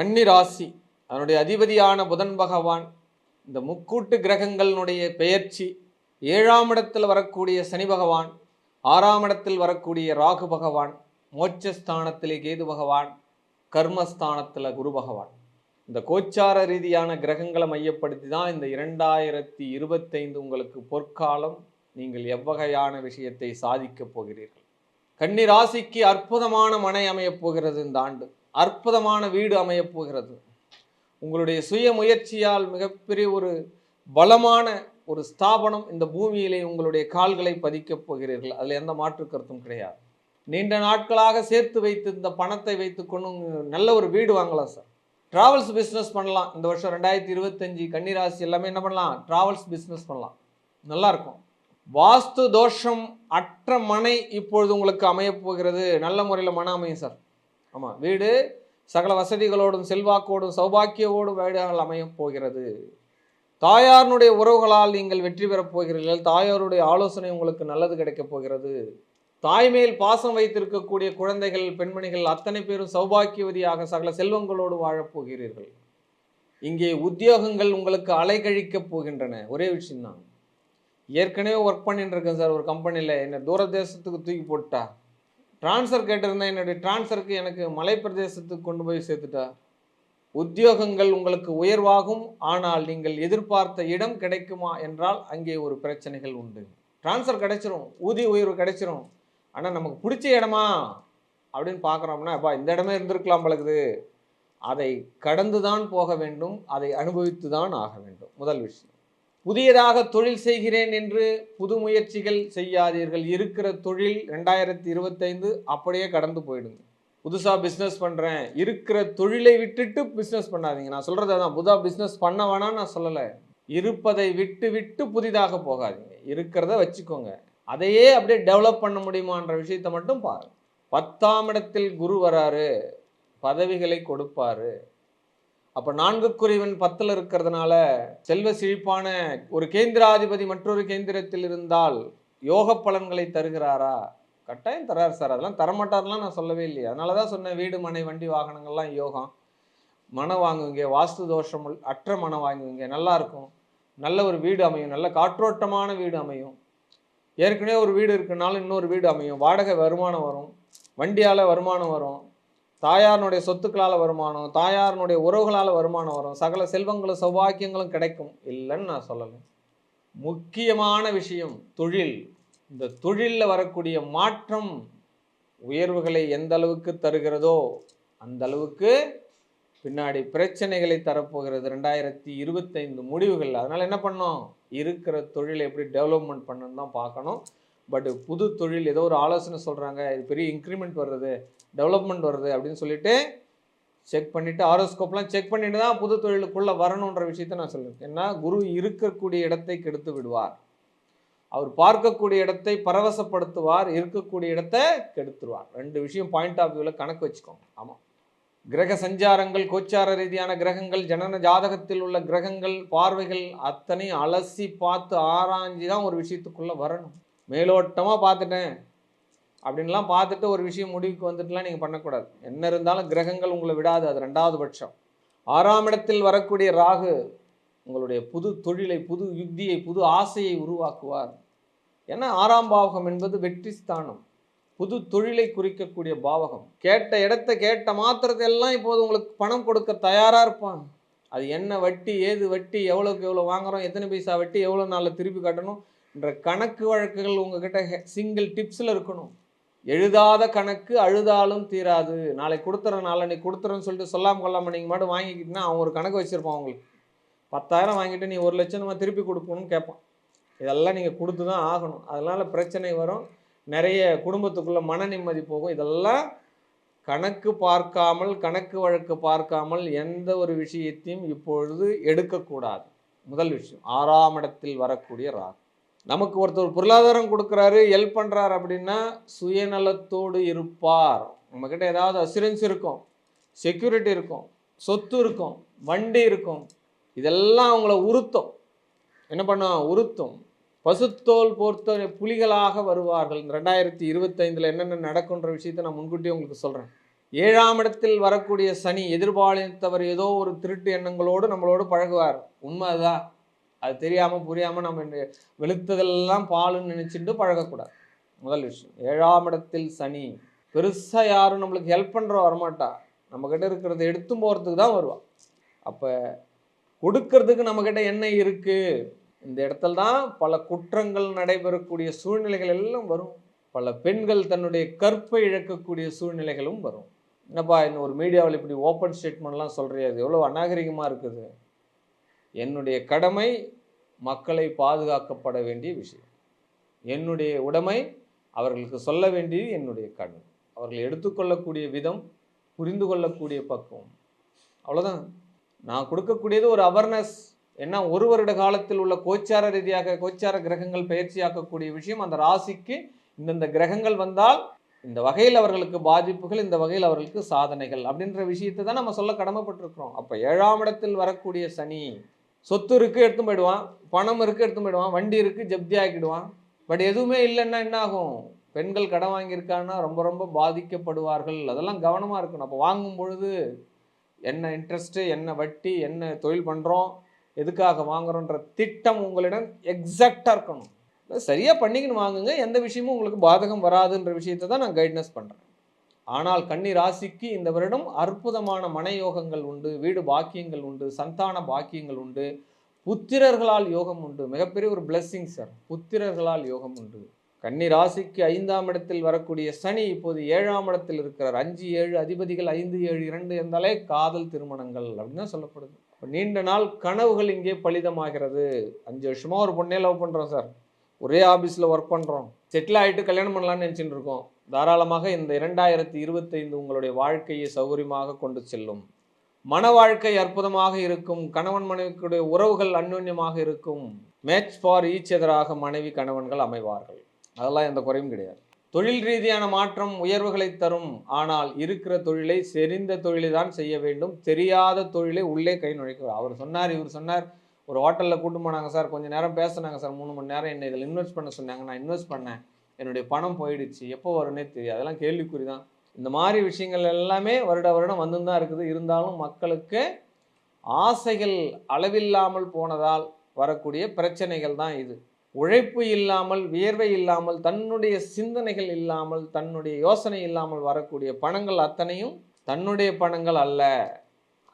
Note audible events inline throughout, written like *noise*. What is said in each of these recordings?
கன்னி ராசி அதனுடைய அதிபதியான புதன் பகவான் இந்த முக்கூட்டு கிரகங்களினுடைய பெயர்ச்சி ஏழாம் இடத்தில் வரக்கூடிய சனி பகவான் ஆறாம் இடத்தில் வரக்கூடிய ராகு பகவான் மோட்சஸ்தானத்திலே கேது பகவான் கர்மஸ்தானத்தில் குரு பகவான். இந்த கோச்சார ரீதியான கிரகங்களை மையப்படுத்தி தான் இந்த இரண்டாயிரத்தி இருபத்தைந்து உங்களுக்கு பொற்காலம் நீங்கள் எவ்வகையான விஷயத்தை சாதிக்கப் போகிறீர்கள். கன்னி ராசிக்கு அற்புதமான மனை அமையப் போகிறது இந்த ஆண்டு. அற்புதமான வீடு அமையப் போகிறது. உங்களுடைய சுய முயற்சியால் மிகப்பெரிய ஒரு பலமான ஒரு ஸ்தாபனம் இந்த பூமியிலே உங்களுடைய கால்களை பதிக்கப் போகிறீர்கள். அதில் எந்த மாற்று கருத்தும் கிடையாது. நீண்ட நாட்களாக சேர்த்து வைத்து இந்த பணத்தை வைத்துக்கொண்டு நல்ல ஒரு வீடு வாங்கலாம் சார். ட்ராவல்ஸ் பிஸ்னஸ் பண்ணலாம். இந்த வருஷம் ரெண்டாயிரத்தி இருபத்தஞ்சி கன்னிராசி எல்லாமே என்ன பண்ணலாம்? ட்ராவல்ஸ் பிஸ்னஸ் பண்ணலாம். நல்லா இருக்கும். வாஸ்து தோஷம் அற்ற மனை இப்பொழுது உங்களுக்கு அமையப் போகிறது. நல்ல முறையில் மன அமையும் சார். ஆமாம் வீடு சகல வசதிகளோடும் செல்வாக்கோடும் சௌபாக்கியவோடும் வீடுகள் அமையப் போகிறது. தாயாருடைய உறவுகளால் நீங்கள் வெற்றி பெறப் போகிறீர்கள். தாயாருடைய ஆலோசனை உங்களுக்கு நல்லது கிடைக்கப் போகிறது. தாய்மேல் பாசம் வைத்திருக்கக்கூடிய குழந்தைகள் பெண்மணிகள் அத்தனை பேரும் சௌபாக்கியவதியாக சகல செல்வங்களோடு வாழப் போகிறீர்கள். இங்கே உத்தியோகங்கள் உங்களுக்கு அலைகழிக்கப் போகின்றன. ஒரே விஷயம்தான். ஏற்கனவே ஒர்க் பண்ணிட்டு இருக்கேன் சார் ஒரு கம்பெனியில் என்னை தூர தேசத்துக்கு தூக்கி போட்டா ட்ரான்ஸ்ஃபர் கேட்டிருந்தேன் என்னுடைய ட்ரான்ஸ்ஃபருக்கு எனக்கு மலை பிரதேசத்துக்கு கொண்டு போய் சேர்த்துட்டா? உத்தியோகங்கள் உங்களுக்கு உயர்வாகும் ஆனால் நீங்கள் எதிர்பார்த்த இடம் கிடைக்குமா என்றால் அங்கே ஒரு பிரச்சனைகள் உண்டு. ட்ரான்ஸ்ஃபர் கிடைச்சிரும் ஊதிய உயர்வு கிடைச்சிரும். ஆனால் நமக்கு பிடிச்ச இடமா? அப்படின்னு பார்க்குறோம்னா அப்பா இந்த இடமே இருந்திருக்கலாம் பழகுது. அதை கடந்து தான் போக வேண்டும் அதை அனுபவித்து தான் ஆக வேண்டும். முதல் விஷயம். புதியதாக தொழில் செய்கிறேன் என்று புது முயற்சிகள் செய்யாதீர்கள். இருக்கிற தொழில் ரெண்டாயிரத்தி இருபத்தைந்து அப்படியே கடந்து போயிடுங்க. புதுசாக பிஸ்னஸ் பண்ணுறேன் இருக்கிற தொழிலை விட்டுட்டு பிஸ்னஸ் பண்ணாதீங்க. நான் சொல்கிறது அதான். புதுசாக பிஸ்னஸ் பண்ண வேணாம் நான் சொல்லலை. இருப்பதை விட்டு விட்டு புதிதாக போகாதீங்க. இருக்கிறத வச்சுக்கோங்க. அதையே அப்படியே டெவலப் பண்ண முடியுமான்ற விஷயத்தை மட்டும் பாருங்க. பத்தாம் இடத்தில் குரு வராரு. பதவிகளை கொடுப்பாரு. அப்போ நான்கு குறைவன் பத்தில் இருக்கிறதுனால செல்வ செழிப்பான ஒரு கேந்திராதிபதி மற்றொரு கேந்திரத்தில் இருந்தால் யோக பலன்களை தருகிறாரா? கட்டாயம் தரார் சார். அதெல்லாம் தரமாட்டார்லாம் நான் சொல்லவே இல்லையே. அதனால தான் சொன்னேன் வீடு மனை வண்டி வாகனங்கள்லாம் யோகம். மனம் வாங்குவீங்க வாஸ்து தோஷம் அற்ற மனம் வாங்குவீங்க நல்லா இருக்கும். நல்ல ஒரு வீடு அமையும் நல்ல காற்றோட்டமான வீடு அமையும். ஏற்கனவே ஒரு வீடு இருக்குனாலும் இன்னொரு வீடு அமையும். வாடகை வருமானம் வரும். வண்டியால் வருமானம் வரும். தாயாருனுடைய சொத்துக்களால் வருமானம் தாயாருனுடைய உறவுகளால் வருமானம் வரும். சகல செல்வங்களும் சௌபாக்கியங்களும் கிடைக்கும். இல்லைன்னு நான் சொல்லலை. முக்கியமான விஷயம் தொழில். இந்த தொழிலில் வரக்கூடிய மாற்றம் உயர்வுகளை எந்த அளவுக்கு தருகிறதோ அந்த அளவுக்கு பின்னாடி பிரச்சனைகளை தரப்போகிறது. ரெண்டாயிரத்தி இருபத்தைந்து முடிவுகள். அதனால் என்ன பண்ணோம் இருக்கிற தொழிலை எப்படி டெவலப்மெண்ட் பண்ணுன்னு தான் பார்க்கணும். பட் புது தொழில் ஏதோ ஒரு ஆலோசனை சொல்கிறாங்க இது பெரிய இன்க்ரிமெண்ட் வருது டெவலப்மெண்ட் வருது அப்படின்னு சொல்லிட்டு செக் பண்ணிவிட்டு ஆரோஸ்கோப்லாம் செக் பண்ணிட்டு தான் புது தொழிலுக்குள்ளே வரணுன்ற விஷயத்த நான் சொல்லுவேன் ஏன்னா குரு இருக்கக்கூடிய இடத்தை கெடுத்து விடுவார். அவர் பார்க்கக்கூடிய இடத்தை பரவசப்படுத்துவார் இருக்கக்கூடிய இடத்தை கெடுத்துருவார். ரெண்டு விஷயம் பாயிண்ட் ஆஃப் வியூவில் கணக்கு வச்சுக்கோங்க. ஆமாம் கிரக சஞ்சாரங்கள் கோச்சார ரீதியான கிரகங்கள் ஜனன ஜாதகத்தில் உள்ள கிரகங்கள் பார்வைகள் அத்தனை அலசி பார்த்து ஆராய்ஞ்சு தான் ஒரு விஷயத்துக்குள்ளே வரணும். மேலோட்டமாக பார்த்துட்டேன். அப்படின்லாம் பார்த்துட்டு ஒரு விஷயம் முடிவுக்கு வந்துட்டுலாம் நீங்கள் பண்ணக்கூடாது. என்ன இருந்தாலும் கிரகங்கள் உங்களை விடாது அது ரெண்டாவது பட்சம். ஆறாம் இடத்தில் வரக்கூடிய ராகு உங்களுடைய புது தொழிலை புது யுக்தியை புது ஆசையை உருவாக்குவார். ஏன்னா ஆறாம் பாவகம் என்பது வெற்றி ஸ்தானம். புது தொழிலை குறிக்கக்கூடிய பாவகம். கேட்ட இடத்த கேட்ட மாத்திரத்தை எல்லாம் இப்போது உங்களுக்கு பணம் கொடுக்க தயாராக இருப்பான் அது என்ன வட்டி ஏது வட்டி எவ்வளோக்கு எவ்வளோ வாங்குகிறோம் எத்தனை பைசா வட்டி எவ்வளோ நாளில் திருப்பி கட்டணும் கணக்கு வழக்குகள் உங்ககிட்ட சிங்கிள் டிப்ஸில் இருக்கணும். எழுதாத கணக்கு அழுதாலும் தீராது. நாளைக்கு கொடுத்துறேன் நாளைக்கு கொடுத்துறேன்னு சொல்லிட்டு சொல்லாமல் கொள்ளாமல் நீங்கள் மட்டும் வாங்கிக்கிட்டுனா அவன் ஒரு கணக்கு வச்சுருப்பான் உங்களுக்கு. பத்தாயிரம் வாங்கிட்டு நீ ஒரு லட்சம் நம்ம திருப்பி கொடுக்கணும்னு கேட்பான். இதெல்லாம் நீங்கள் கொடுத்து தான் ஆகணும். அதனால் பிரச்சனை வரும். நிறைய குடும்பத்துக்குள்ளே மன நிம்மதி போகும். இதெல்லாம் கணக்கு பார்க்காமல் கணக்கு வழக்கு பார்க்காமல் எந்த ஒரு விஷயத்தையும் இப்பொழுது எடுக்கக்கூடாது. முதல் விஷயம் ஆறாம் இடத்தில் வரக்கூடிய ராகு. நமக்கு ஒருத்தர் பொருளாதாரம் கொடுக்குறாரு ஹெல்ப் பண்ணுறாரு அப்படின்னா சுயநலத்தோடு இருப்பார். நம்மக்கிட்ட ஏதாவது அசுரன்ஸ் இருக்கும் செக்யூரிட்டி இருக்கும் சொத்து இருக்கும் வண்டி இருக்கும் இதெல்லாம் அவங்கள உறுத்தும். என்ன பண்ணும் உறுத்தும். பசுத்தோல் போர்த்த புலிகளாக வருவார்கள். இந்த ரெண்டாயிரத்தி இருபத்தைந்தில் என்னென்ன நடக்குன்ற விஷயத்தை நான் முன்கூட்டியே உங்களுக்கு சொல்கிறேன் ஏழாம் இடத்தில் வரக்கூடிய சனி எதிர்பாலித்தவர் ஏதோ ஒரு திருட்டு எண்ணங்களோடு நம்மளோடு பழகுவார். உண்மை அதுதான். அது தெரியாமல் புரியாமல் நம்ம வெளுத்ததெல்லாம் பாலுன்னு நினச்சிட்டு பழகக்கூடாது. முதல் விஷயம். ஏழாம் இடத்தில் சனி. பெருசாக யாரும் நம்மளுக்கு ஹெல்ப் பண்ணுற வரமாட்டா. நம்மக்கிட்ட இருக்கிறத எடுத்தும் போகிறதுக்கு தான் வருவாள் அப்போ கொடுக்கறதுக்கு நம்மக்கிட்ட என்ன இருக்குது இந்த இடத்துல தான் பல குற்றங்கள் நடைபெறக்கூடிய சூழ்நிலைகள் எல்லாம் வரும். பல பெண்கள் தன்னுடைய கற்பை இழக்கக்கூடிய சூழ்நிலைகளும் வரும். என்னப்பா இன்னும் ஒரு மீடியாவில் இப்படி ஓப்பன் ஸ்டேட்மெண்ட்லாம் சொல்கிறியா அது எவ்வளோ அநாகரிகமாக இருக்குது. என்னுடைய கடமை மக்களை பாதுகாக்கப்பட வேண்டிய விஷயம். என்னுடைய உடைமை அவர்களுக்கு சொல்ல வேண்டியது என்னுடைய கடமை அவர்கள் எடுத்துக்கொள்ளக்கூடிய விதம் புரிந்து கொள்ளக்கூடிய பக்குவம். அவ்வளோதான் நான் கொடுக்கக்கூடியது ஒரு அவேர்னஸ் ஏன்னா ஒரு வருட காலத்தில் உள்ள கோச்சார ரீதியாக கோச்சார கிரகங்கள் பயிற்சியாக்கக்கூடிய விஷயம் அந்த ராசிக்கு இந்தந்த கிரகங்கள் வந்தால் இந்த வகையில் அவர்களுக்கு பாதிப்புகள் இந்த வகையில் அவர்களுக்கு சாதனைகள் அப்படின்ற விஷயத்தை தான் நம்ம சொல்ல கடமைப்பட்டிருக்கிறோம். அப்போ ஏழாம் இடத்தில் வரக்கூடிய சனி சொத்து இருக்குது எடுத்து போயிடுவான். பணம் இருக்குது எடுத்து போயிடுவான். வண்டி இருக்குது ஜப்தி ஆக்கிடுவான். பட் எதுவுமே இல்லைன்னா என்ன ஆகும் பெண்கள் கடன் வாங்கியிருக்காங்கன்னா ரொம்ப ரொம்ப பாதிக்கப்படுவார்கள். அதெல்லாம் கவனமாக இருக்கணும். அப்போ வாங்கும் பொழுது என்ன இன்ட்ரெஸ்ட்டு என்ன வட்டி என்ன தொழில் பண்ணுறோம் எதுக்காக வாங்குறோன்ற திட்டம் உங்களிடம் எக்ஸாக்டாக இருக்கணும். சரியாக பண்ணிக்கின்னு வாங்குங்க. எந்த விஷயமும் உங்களுக்கு பாதகம் வராதுன்ற விஷயத்தை தான் நான் கைட்னஸ் பண்ணுறேன் ஆனால் கன்னி ராசிக்கு இந்த வருடம் அற்புதமான மனயோகங்கள் உண்டு வீடு பாக்கியங்கள் உண்டு சந்தான பாக்கியங்கள் உண்டு. புத்திரர்களால் யோகம் உண்டு. மிகப்பெரிய ஒரு blessing சார் புத்திரர்களால் யோகம் உண்டு. கன்னி ராசிக்கு ஐந்தாம் இடத்தில் வரக்கூடிய சனி இப்போது ஏழாம் இடத்தில் இருக்கிறார். அஞ்சு ஏழு அதிபதிகள் ஐந்து ஏழு இரண்டு என்றாலே காதல் திருமணங்கள் அப்படின்னு தான் சொல்லப்படுது. நீண்ட நாள் கனவுகள் இங்கே பலிதமாகிறது. அஞ்சு வருஷமா ஒரு பொண்ணே லவ் பண்ணுறோம் சார் ஒரே ஆஃபீஸில் ஒர்க் பண்ணுறோம் செட்டில் ஆகிட்டு கல்யாணம் பண்ணலாம்னு நினச்சிட்டு இருக்கோம். தாராளமாக இந்த இரண்டாயிரத்தி இருபத்தைந்து உங்களுடைய வாழ்க்கையை சௌகரியமாக கொண்டு செல்லும். மன வாழ்க்கை அற்புதமாக இருக்கும். கணவன் மனைவிக்குடைய உறவுகள் அந்யோன்யமாக இருக்கும். மேட்ச் ஃபார் ஈச் எதிராக மனைவி கணவன்கள் அமைவார்கள். அதெல்லாம் எந்த குறையும் கிடையாது. தொழில் ரீதியான மாற்றம் உயர்வுகளை தரும். ஆனால் இருக்கிற தொழிலை செறிந்த தொழிலை தான் செய்ய வேண்டும். தெரியாத தொழிலை உள்ளே கை நுழைக்க அவர் சொன்னார் இவர் சொன்னார். ஒரு ஹோட்டலில் கூட்டு போனாங்க சார். கொஞ்சம் நேரம் பேசுனாங்க சார். மூணு மணி நேரம் என்னை இதில் இன்வெஸ்ட் பண்ண சொன்னாங்க. நான் இன்வெஸ்ட் பண்ணேன். என்னுடைய பணம் போயிடுச்சு எப்போ வரும்னே தெரியும் அதெல்லாம் கேள்விக்குறி தான் இந்த மாதிரி விஷயங்கள் எல்லாமே வருட வருடம் வந்து தான் இருக்குது. இருந்தாலும் மக்களுக்கு ஆசைகள் அளவில்லாமல் போனதால் வரக்கூடிய பிரச்சனைகள் தான் இது. உழைப்பு இல்லாமல் வியர்வை இல்லாமல் தன்னுடைய சிந்தனைகள் இல்லாமல் தன்னுடைய யோசனை இல்லாமல் வரக்கூடிய பணங்கள் அத்தனையும் தன்னுடைய பணங்கள் அல்ல.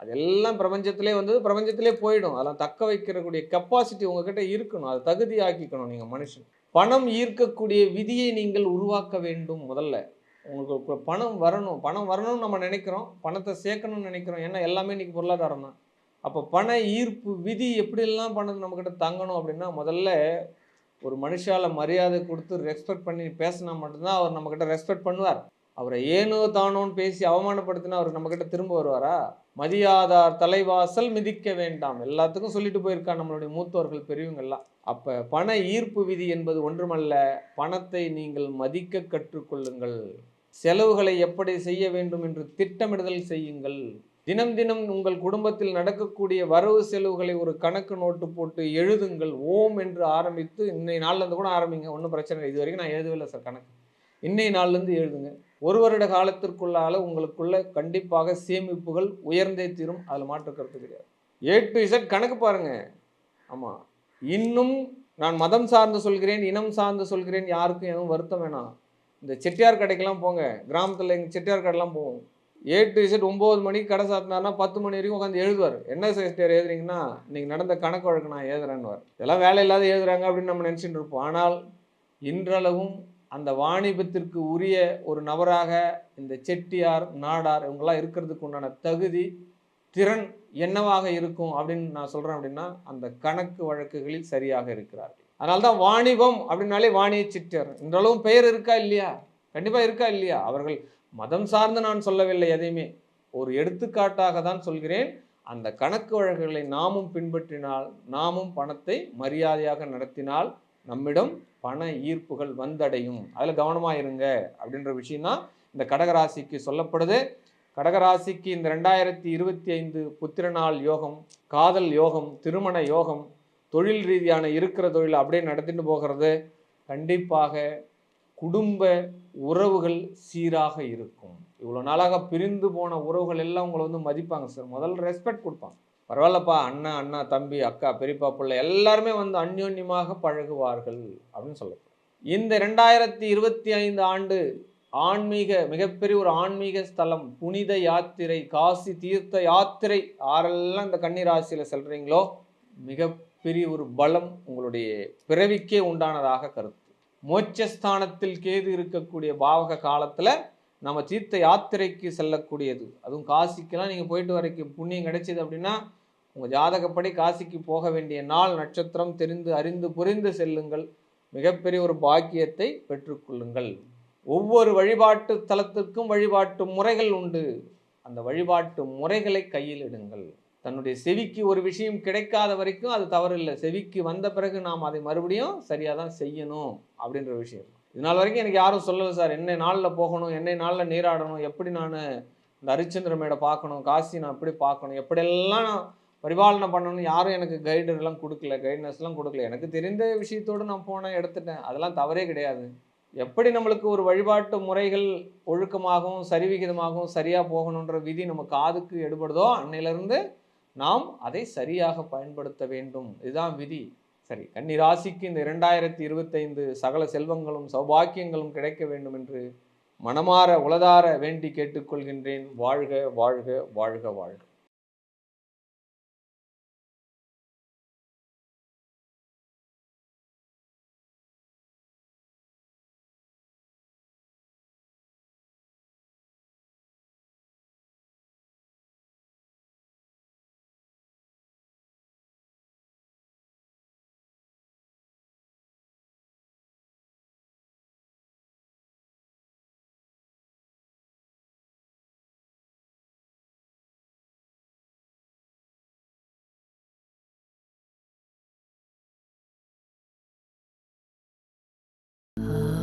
அதெல்லாம் பிரபஞ்சத்திலே வந்து பிரபஞ்சத்திலே போயிடும். அதெல்லாம் தக்க வைக்கிறக்கூடிய கெப்பாசிட்டி உங்ககிட்ட இருக்கணும். அதை தகுதியாக்கிக்கணும் நீங்கள் மனுஷன். பணம் ஈர்க்கக்கூடிய விதியை நீங்கள் உருவாக்க வேண்டும் முதல்ல. உங்களுக்கு பணம் வரணும். பணம் வரணும்னு நம்ம நினைக்கிறோம். பணத்தை சேர்க்கணும்னு நினைக்கிறோம். ஏன்னா எல்லாமே இன்றைக்கி பொருளாதாரம் தான். அப்போ பண ஈர்ப்பு விதி எப்படிலாம் பணம் நம்மக்கிட்ட தங்கணும் அப்படின்னா முதல்ல ஒரு மனுஷால மரியாதை கொடுத்து ரெஸ்பெக்ட் பண்ணி பேசினா மட்டும்தான் அவர் நம்மக்கிட்ட ரெஸ்பெக்ட் பண்ணுவார். அவரை ஏனோ தானோன்னு பேசி அவமானப்படுத்தினா அவர் நம்மக்கிட்ட திரும்ப வருவாரா? மதியாதார் தலைவாசல் மிதிக்க வேண்டாம். எல்லாத்துக்கும் சொல்லிட்டு போயிருக்கா நம்மளுடைய மூத்தோர்கள் பெரியவங்கள்லாம் அப்போ பண ஈர்ப்பு விதி என்பது ஒன்றுமல்ல. பணத்தை நீங்கள் மதிக்க கற்றுக்கொள்ளுங்கள். செலவுகளை எப்படி செய்ய வேண்டும் என்று திட்டமிடுதல் செய்யுங்கள். தினம் தினம் உங்கள் குடும்பத்தில் நடக்கக்கூடிய வரவு செலவுகளை ஒரு கணக்கு நோட்டு போட்டு எழுதுங்கள். ஓம் என்று ஆரம்பித்து இன்னை நாள்லேருந்து கூட ஆரம்பிங்க. ஒன்றும் பிரச்சனை இல்லை. இது வரைக்கும் நான் எழுதவில்லை சார் கணக்கு. இன்னை நாள்லேருந்து எழுதுங்க. ஒரு வருட காலத்திற்குள்ளால உங்களுக்குள்ள கண்டிப்பாக சேமிப்புகள் உயர்ந்தே தீரும். அதில் மாற்று கருத்து கிடையாது. ஏ டு இசட் கணக்கு பாருங்க. ஆமாம் இன்னும் நான் மதம் சார்ந்து சொல்கிறேன் இனம் சார்ந்து சொல்கிறேன் யாருக்கும் எதுவும் வருத்தம் வேணாம். இந்த செட்டியார் கடைக்கெல்லாம் போங்க. கிராமத்தில் எங்கள் செட்டியார் கடைலாம் போவோம். ஏ டு இசட் ஒம்பது மணிக்கு கடை சாத்தினார்னா பத்து மணி வரைக்கும் உட்காந்து எழுதுவார். என்ன செட்டியார் எழுதுறீங்கன்னா இன்றைக்கி நடந்த கணக்கு வழக்கு நான் எழுதுறேன்னு இதெல்லாம் வேலை இல்லாத எழுதுறாங்க அப்படின்னு நம்ம நினச்சிட்டு இருப்போம். ஆனால் இன்றளவும் அந்த வாணிபத்திற்கு உரிய ஒரு நபராக இந்த செட்டியார் நாடார் இவங்கெல்லாம் இருக்கிறதுக்கு உண்டான தகுதி திறன் என்னவாக இருக்கும் அப்படின்னு நான் சொல்கிறேன் அப்படின்னா அந்த கணக்கு வழக்குகளில் சரியாக இருக்கிறார்கள். அதனால தான் வாணிபம் அப்படின்னாலே வாணிய சிட்டியார் இன்றளவும் பெயர் இருக்கா இல்லையா? கண்டிப்பாக இருக்கா இல்லையா? அவர்கள் மதம் சார்ந்து நான் சொல்லவில்லை எதையுமே. ஒரு எடுத்துக்காட்டாக தான் சொல்கிறேன். அந்த கணக்கு வழக்குகளை நாமும் பின்பற்றினால் நாமும் பணத்தை மரியாதையாக நடத்தினால் நம்மிடம் பண ஈர்ப்புகள் வந்தடையும். அதில் கவனமாக இருங்க அப்படின்ற விஷயம் தான் இந்த கடகராசிக்கு சொல்லப்படுது. கடகராசிக்கு இந்த ரெண்டாயிரத்தி இருபத்தி ஐந்து புத்திரநாள் யோகம் காதல் யோகம் திருமண யோகம் தொழில் ரீதியான இருக்கிற தொழில் அப்படியே நடத்திட்டு போகிறது. கண்டிப்பாக குடும்ப உறவுகள் சீராக இருக்கும். இவ்வளோ நாளாக பிரிந்து போன உறவுகள் எல்லாம் உங்களை வந்து மதிப்பாங்க சார். முதல்ல ரெஸ்பெக்ட் கொடுப்பாங்க. பரவாயில்லப்பா அண்ணா அண்ணா தம்பி அக்கா பெரியப்பா பிள்ளை எல்லாருமே வந்து அந்யோன்யமாக பழகுவார்கள் அப்படின்னு சொல்லப்படும் இந்த ரெண்டாயிரத்தி இருபத்தி ஐந்து ஆண்டு ஆன்மீக மிகப்பெரிய ஒரு ஆன்மீக ஸ்தலம் புனித யாத்திரை காசி தீர்த்த யாத்திரை யாரெல்லாம் இந்த கன்னிராசியில் செல்றீங்களோ மிகப்பெரிய ஒரு பலம் உங்களுடைய பிறவிக்கே உண்டானதாக கருத்து. மோட்சஸ்தானத்தில் கேது இருக்கக்கூடிய பாவக காலத்தில் நம்ம தீர்த்த யாத்திரைக்கு செல்லக்கூடியது. அதுவும் காசிக்கெல்லாம் நீங்கள் போயிட்டு வரைக்கும் புண்ணியம் கிடைச்சிது அப்படின்னா உங்கள் ஜாதகப்படி காசிக்கு போக வேண்டிய நாள் நட்சத்திரம் தெரிந்து அறிந்து புரிந்து செல்லுங்கள். மிகப்பெரிய ஒரு பாக்கியத்தை பெற்றுக்கொள்ளுங்கள். ஒவ்வொரு வழிபாட்டு தலத்திற்கும் வழிபாட்டு முறைகள் உண்டு. அந்த வழிபாட்டு முறைகளை கையில் எடுங்கள் தன்னுடைய செவிக்கு ஒரு விஷயம் கிடைக்காத வரைக்கும் அது தவறு இல்லை செவிக்கு வந்த பிறகு நாம் அதை மறுபடியும் சரியாக தான் செய்யணும் அப்படின்ற விஷயம் இது நாள் வரைக்கும் எனக்கு யாரும் சொல்லலை சார். என்னை நாளில் போகணும் என்னை நாளில் நீராடணும் எப்படி நான் இந்த ஹரிச்சந்திரமேடை பார்க்கணும் காசி நான் எப்படி பார்க்கணும் எப்படியெல்லாம் நான் பரிபாலனை பண்ணணும்னு யாரும் எனக்கு கைடெல்லாம் கொடுக்கல கைட்னஸ்லாம் கொடுக்கல. எனக்கு தெரிந்த விஷயத்தோடு நான் போனேன் எடுத்துட்டேன். அதெல்லாம் தவறே கிடையாது. எப்படி நம்மளுக்கு ஒரு வழிபாட்டு முறைகள் ஒழுக்கமாகவும் சரிவிகிதமாகவும் சரியாக போகணுன்ற விதி நம்ம காதுக்கு எடுபடுதோ அன்னையிலிருந்து நாம் அதை சரியாக பயன்படுத்த வேண்டும். இதுதான் விதி. சரி கன்னிராசிக்கு இந்த இரண்டாயிரத்தி இருபத்தைந்து சகல செல்வங்களும் சௌபாக்கியங்களும் கிடைக்க வேண்டும் என்று மனமாற உளதார வேண்டி கேட்டுக்கொள்கின்றேன். வாழ்க வாழ்க வாழ்க வாழ்க. Uh... *gasps*